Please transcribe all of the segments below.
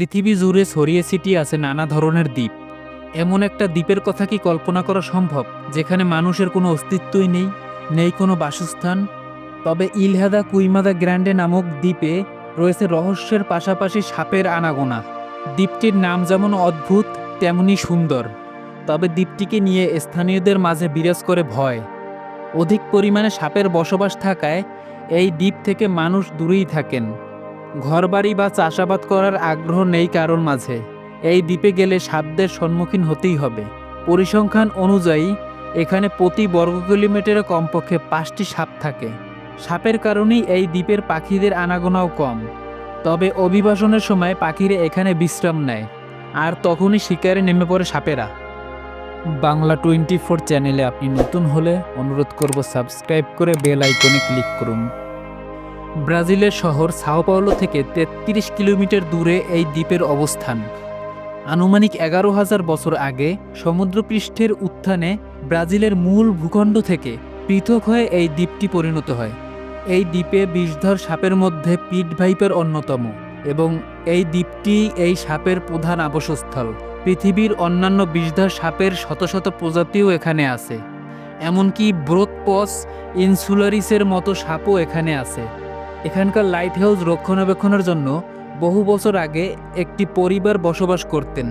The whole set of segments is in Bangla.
পৃথিবী জুড়ে ছড়িয়ে ছিটিয়ে আছে নানা ধরনের দ্বীপ। এমন একটা দ্বীপের কথা কি কল্পনা করা সম্ভব, যেখানে মানুষের কোনো অস্তিত্বই নেই নেই কোনো বাসস্থান? তবে ইলহাদা কুইমাদা গ্র্যান্ডে নামক দ্বীপে রয়েছে রহস্যের পাশাপাশি সাপের আনাগোনা। দ্বীপটির নাম যেমন অদ্ভুত, তেমনি সুন্দর। তবে দ্বীপটিকে নিয়ে স্থানীয়দের মাঝে বিরাজ করে ভয়। অধিক পরিমাণে সাপের বসবাস থাকায় এই দ্বীপ থেকে মানুষ দূরেই থাকেন। ঘরবাড়ি বা চাষাবাদ করার আগ্রহ নেই কারোর মাঝে। এই দ্বীপে গেলে সাপদের সম্মুখীন হতেই হবে। পরিসংখ্যান অনুযায়ী, এখানে প্রতি বর্গ কিলোমিটারে কমপক্ষে পাঁচটি সাপ থাকে। সাপের কারণেই এই দ্বীপের পাখিদের আনাগোনাও কম। তবে অভিবাসনের সময় পাখিরা এখানে বিশ্রাম নেয়, আর তখনই শিকারে নেমে পড়ে সাপেরা। বাংলা টোয়েন্টি ফোর চ্যানেলে আপনি নতুন হলে অনুরোধ করব সাবস্ক্রাইব করে বেল আইকনে ক্লিক করুন। ব্রাজিলের শহর সাও পাওলো থেকে তেত্রিশ কিলোমিটার দূরে এই দ্বীপের অবস্থান। আনুমানিক এগারো হাজার বছর আগে সমুদ্রপৃষ্ঠের উত্থানে ব্রাজিলের মূল ভূখণ্ড থেকে পৃথক হয়ে এই দ্বীপটি পরিণত হয়। এই দ্বীপে বিষধর সাপের মধ্যে পিট ভাইপের অন্যতম এবং এই দ্বীপটি এই সাপের প্রধান আবাসস্থল। পৃথিবীর অন্যান্য বিষধর সাপের শত শত প্রজাতিও এখানে আছে। এমনকি ব্রোথপস ইনসুলারিসের মতো সাপও এখানে আছে। এখানকার লাইট হাউস রক্ষণাবেক্ষণের জন্য বহু বছর আগে একটি পরিবার বসবাস করতেন।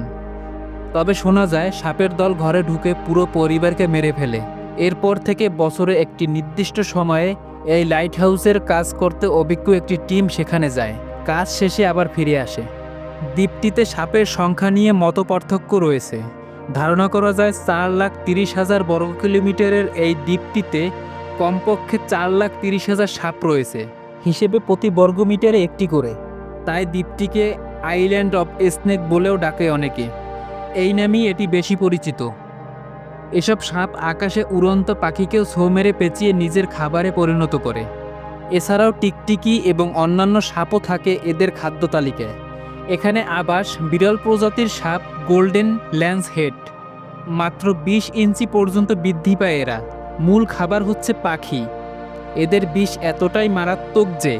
তবে শোনা যায়, সাপের দল ঘরে ঢুকে পুরো পরিবারকে মেরে ফেলে। এরপর থেকে বছরে একটি নির্দিষ্ট সময়ে এই লাইট হাউসের কাজ করতে অভিজ্ঞ একটি টিম সেখানে যায়। কাজ শেষে আবার ফিরে আসে। দ্বীপটিতে সাপের সংখ্যা নিয়ে মতপার্থক্য রয়েছে। ধারণা করা যায়, চার লাখ তিরিশ হাজার বর্গ কিলোমিটারের এই দ্বীপটিতে কমপক্ষে চার লাখ তিরিশ হাজার সাপ রয়েছে। হিসেবে প্রতি বর্গ মিটারে একটি করে। তাই দ্বীপটিকে আইল্যান্ড অফ স্নেক বলেও ডাকে অনেকে। এই নামেই এটি বেশি পরিচিত। এসব সাপ আকাশে উড়ন্ত পাখিকেও ছো মেরে পেঁচিয়ে নিজের খাবারে পরিণত করে। এছাড়াও টিকটিকি এবং অন্যান্য সাপও থাকে এদের খাদ্য তালিকায়। এখানে আবাস বিরল প্রজাতির সাপ গোল্ডেন ল্যান্স হেড মাত্র বিশ ইঞ্চি পর্যন্ত বৃদ্ধি পায় এরা। মূল খাবার হচ্ছে পাখি। এদের বিষ এতটাই মারাত্মক যে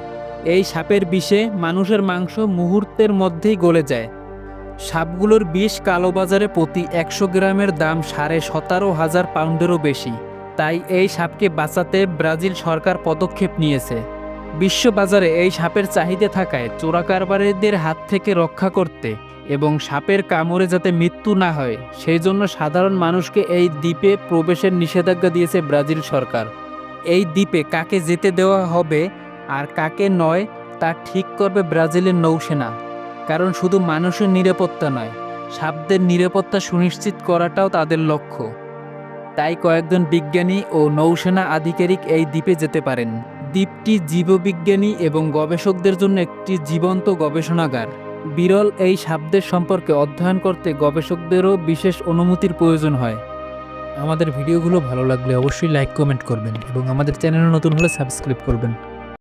এই সাপের বিষে মানুষের মাংস মুহূর্তের মধ্যেই গলে যায়। সাপগুলোর বিষ কালোবাজারে প্রতি একশো গ্রামের দাম সাড়ে সতেরো হাজার পাউন্ডেরও বেশি। তাই এই সাপকে বাঁচাতে ব্রাজিল সরকার পদক্ষেপ নিয়েছে। বিশ্ববাজারে এই সাপের চাহিদা থাকায় চোরাকারবারীদের হাত থেকে রক্ষা করতে এবং সাপের কামড়ে যাতে মৃত্যু না হয়, সেই জন্য সাধারণ মানুষকে এই দ্বীপে প্রবেশের নিষেধাজ্ঞা দিয়েছে ব্রাজিল সরকার। এই দ্বীপে কাকে যেতে দেওয়া হবে আর কাকে নয় তা ঠিক করবে ব্রাজিলের নৌসেনা। কারণ শুধু মানুষের নিরাপত্তা নয়, সাপদের নিরাপত্তা সুনিশ্চিত করাটাও তাদের লক্ষ্য। তাই কয়েকজন বিজ্ঞানী ও নৌসেনা আধিকারিক এই দ্বীপে যেতে পারেন। দ্বীপটি জীববিজ্ঞানী এবং গবেষকদের জন্য একটি জীবন্ত গবেষণাগার। বিরল এই সাপদের সম্পর্কে অধ্যয়ন করতে গবেষকদেরও বিশেষ অনুমতির প্রয়োজন হয়। আমাদের ভিডিওগুলো ভালো লাগলে অবশ্যই লাইক কমেন্ট করবেন এবং আমাদের চ্যানেলে নতুন হলে সাবস্ক্রাইব করবেন।